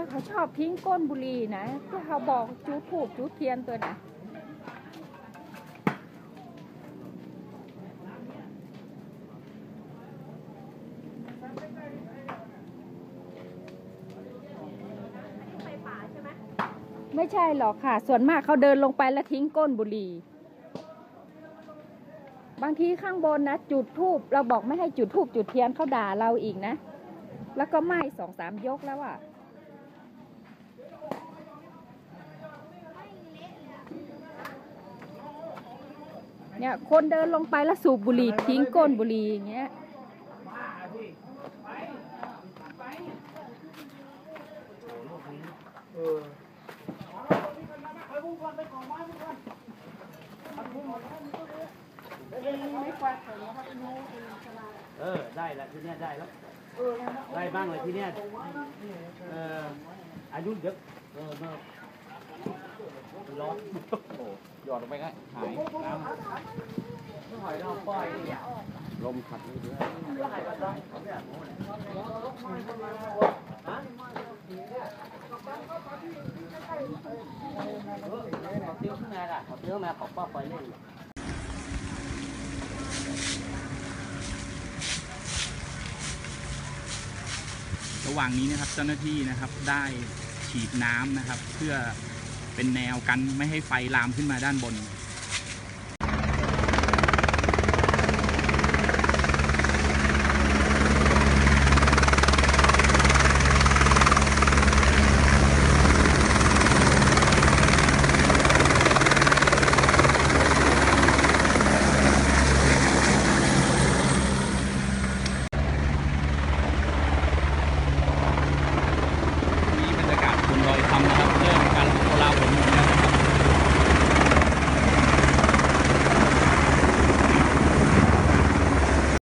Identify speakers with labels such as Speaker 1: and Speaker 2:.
Speaker 1: ถ้าเขาชอบทิ้งก้นบุหรี่นะที่เขาบอกจูดถูกจูดเทียนตัวน่ะ
Speaker 2: ไฟป่าใช่ไหม
Speaker 1: ไม่ใช่หรอกค่ะ ส่วนมากเขาเดินลงไปแล้วทิ้งก้นบุหรี่ บางทีข้างบนนะ จุดทูบเราบอกไม่ให้จุดทูบจุดเทียนเขาด่าเราอีกนะ แล้วก็ไหม้สองสามยกแล้วอะ เนี่ยคนเดินลงไปแล้วสูบบุหรี่ทิ้งก้นบุหรี่อย่างเงี้ย
Speaker 3: เออได้ล้วทีเนี้ยได้แล้วได้บ้างเลยที่เนี้ยเอออายุเยอะเออ ร้อนโอ้หยอดลงไปก็หายน้ำหอยเราปล่อยลมขัดนี่ด้วยขอเตี้ยวขึ้นมาล่ะขอเตี้ยวมาขอป้าปล่อยเล่น
Speaker 4: ระหว่างนี้นะครับเจ้าหน้าที่นะครับได้ฉีดน้ำนะครับเพื่อ เป็นแนวกันไม่ให้ไฟลามขึ้นมาด้านบน